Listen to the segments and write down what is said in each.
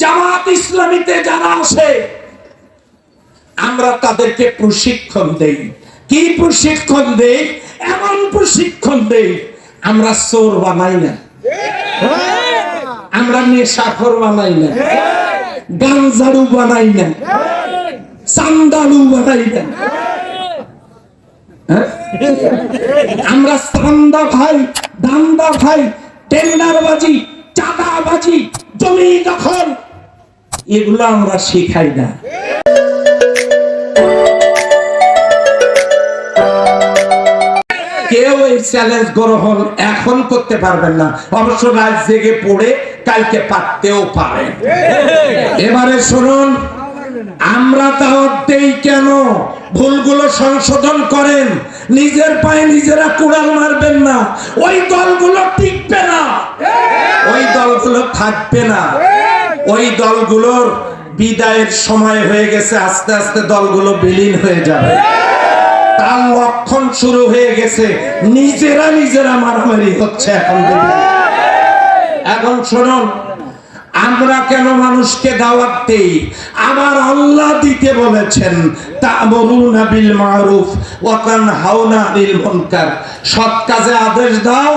জামাত ইসলামীতে যারা আসে, আমরা তাদেরকে প্রশিক্ষণ দেই। কি প্রশিক্ষণ দেই? এমন প্রশিক্ষণ দেই, আমরা চোর বানাই না। আমরা নেশাখর বানাই না। গাঞ্জারু বানাই না। চান্দালু বানাই না। হ্যাঁ? আমরা চান্দা ভাই, দান্দা ভাই, টেন্ডারবাজি, চাঁদাবাজি, জমি দখল এগুলো আমরা শিখাই না। কেউ এই চ্যালেঞ্জ গ্রহণ এখন করতে পারবেন না। অবশ্য রাত জেগে পড়ে কালকে পারতেও পারেন। এবারে শুনুন, আমরা দাওয়াত দেই কেন? ভুলগুলো সংশোধন করেন। নিজের পায়ে নিজেরা কুড়াল মারবেন না। ওই দলগুলো টিকবে না। ওই দলগুলো থাকবে না। ওই দলগুলোর বিদায়ের সময় হয়ে গেছে, আস্তে আস্তে দলগুলো বিলীন হয়ে যাবে। তার লক্ষণ শুরু হয়ে গেছে, নিজেরা নিজেরা মারামারি হচ্ছে এখন। এখন শুনুন, আমরা কেন মানুষকে দাওয়াত দেই? আমার আল্লাহ দিতে বলেছেন, তা'মুরুনা বিল মারুফ ওয়া তানহাউনা আনিল মুনকার। সৎ কাজে আদেশ দাও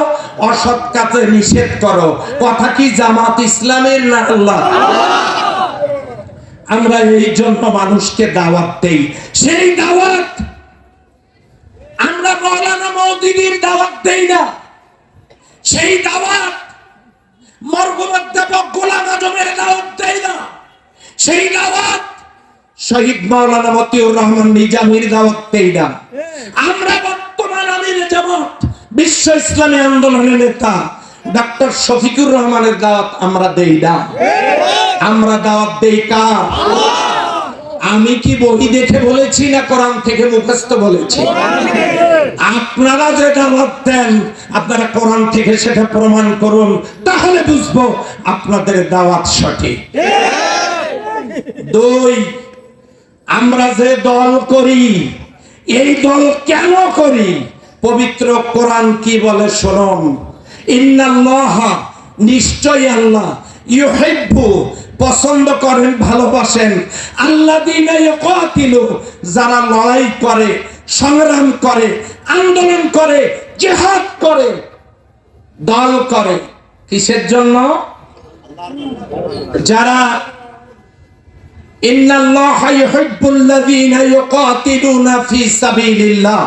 অসৎ কাজে নিষেধ করো। কথা কি জামাত ইসলামের না আল্লাহ? আমরা এই জন্য মানুষকে দাওয়াত দেই। সেই দাওয়াত আমরা মৌলানা মৌদিনীর দাওয়াত দেই না। সেই দাওয়াত মরহুম অধ্যাপক গোলাম আজমের দাওয়াত দেই না। সেই দাওয়াত শহীদ মাওলানা মতিউর রহমান নিজামীর দাওয়াত দেই না। আমরা বর্তমান আমির জামাত বিশ্ব ইসলামী আন্দোলনের নেতা ডক্টর শফিকুর রহমানের দাওয়াত আমরা দেই না। আমরা দাওয়াত দেই কার? আমি কি বই দেখে বলেছি না কোরআন থেকে মুখস্থ বলেছি? আপনারা যেটা দেন আপনারা কোরআন থেকে সেটা প্রমাণ করুন, তাহলে বুঝব আপনাদের দাওয়াত সঠিক। দুই, আমরা যে দল করি, এই দল কেন করি? পবিত্র কোরআন কি বলে শুনুন? ইন্নাল্লাহ নিশ্চয় আল্লাহ ইউহিব্বু, পছন্দ করেন, ভালোবাসেন। আল্লাহ যারা লড়াই করে, সংগ্রাম করে, আন্দোলন করে, জেহাদ করে, দল করে। কিসের জন্য? যারা ইন্নাল্লাহ ইউহিব্বুল্লাযীনা ইউকাতিলুনা ফি সাবিলিল্লাহ।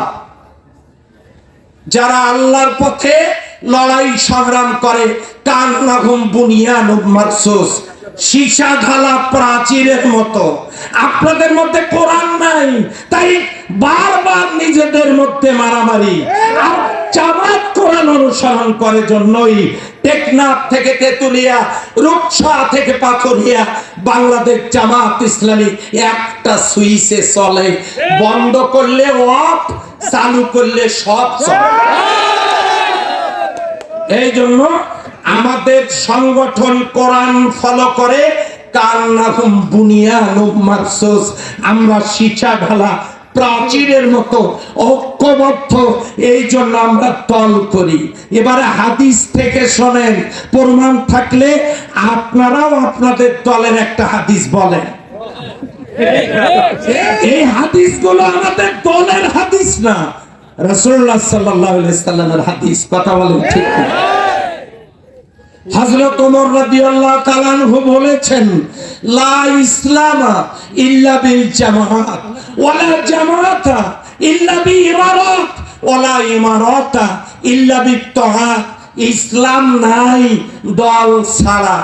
যারা আল্লাহর পথে লড়াই সংগ্রাম করে বুনিয়ানুম মারসুস সীসা ঢালা প্রাচীরের মতো। আপনাদের মধ্যে কোরআন নাই, তাই বারবার নিজেদের মধ্যে মারামারি। আর জামাত কোরআন অনুসরণ করে জন্যই থেকে তেতুলিয়া, রূপসা থেকে পাথরিয়া, বাংলাদেশ জামাত ইসলামী একটা সুইচে চলে। বন্ধ করলে অফ চালু করলে সব এই জন্য আমাদের সংগঠন কোরআন ফলো করে বুনিয়ানুম মারসুস আমরা শিচা ঢালা প্রাচীরের মতো ঐক্যবদ্ধ, এই জন্য আমরা দল করি। এবারে হাদিস থেকে শোনেন, প্রমাণ থাকলে আপনারাও আপনাদের দলের একটা হাদিস বলেন। এই হাদিসগুলো আমাদের দলের হাদিস না। রাসূলুল্লাহ সাল্লাল্লাহু আলাইহি সাল্লামের হাদিস, কথা বলেন ঠিক হযরত ওমর রাদিয়াল্লাহু তাআলা আনহু বলেছেন, লা ইসলামা ইল্লা বিল জামাআত ওয়ালা জামাআতা ইল্লা বি ইমারাত, ওয়ালা ইমারাতা ইল্লা বিত্তাআত ইসলাম নাই, দল ছাড়া,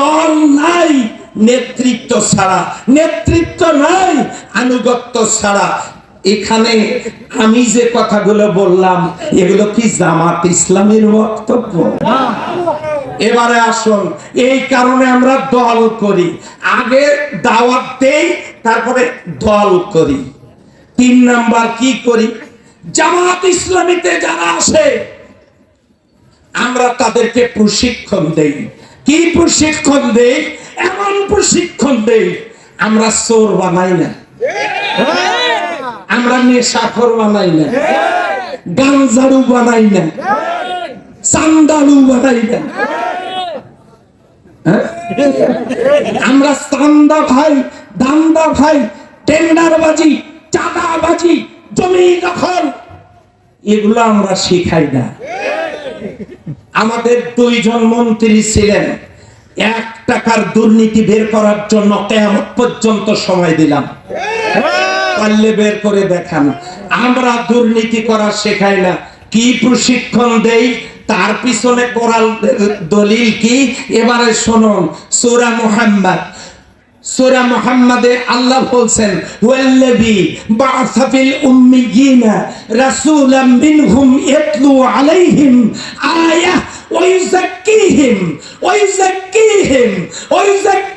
দল নাই নেতৃত্ব ছাড়া। নেতৃত্ব নাই, আনুগত্য ছাড়া। এখানে আমি যে কথাগুলো বললাম, এগুলো কি জামাত ইসলামের বক্তব্য? এবারে আসুন, এই কারণে আমরা দল করি। আগে দাওয়াত দেই, তারপরে দল করি। তিন নাম্বার কি করি? জামাত ইসলামীতে যারা আসে, আমরা তাদেরকে প্রশিক্ষণ দেই। কি প্রশিক্ষণ দেই? এমন প্রশিক্ষণ দেই, আমরা চোর বানাই না। আমরা নেশাখর বানাই না। গাঞ্জারু বানাই না। চান্দালু বানাই না। হ্যাঁ? আমরা চান্দা ভাই, দান্দা ভাই, টেন্ডারবাজি, চাঁদাবাজি, জমি দখল, এগুলো আমরা শিখাই না। আমাদের দুইজন মন্ত্রী ছিলেন। এক টাকার দুর্নীতি বের করার জন্য কেয়ামত পর্যন্ত সময় দিলাম। পারলে বের করে দেখান। আমরা দুর্নীতি করা শেখাই না। কি প্রশিক্ষণ দেই? তার পিছনে কোরাল দলিল কি? এবারে শুনুন। সূরা মুহাম্মদ। সূরা মুহাম্মাদে আল্লাহ বলছেন, ওয়াল্লাযী বা'আসা ফিল উম্মিয়িনা রাসূলাম মিনহুম ইয়াতলু আলাইহিম আয়াহ ওয়া ইউযাক্কিহিম ওয়া ইউযাক্কিহিম ওয়া ইউযাক্কি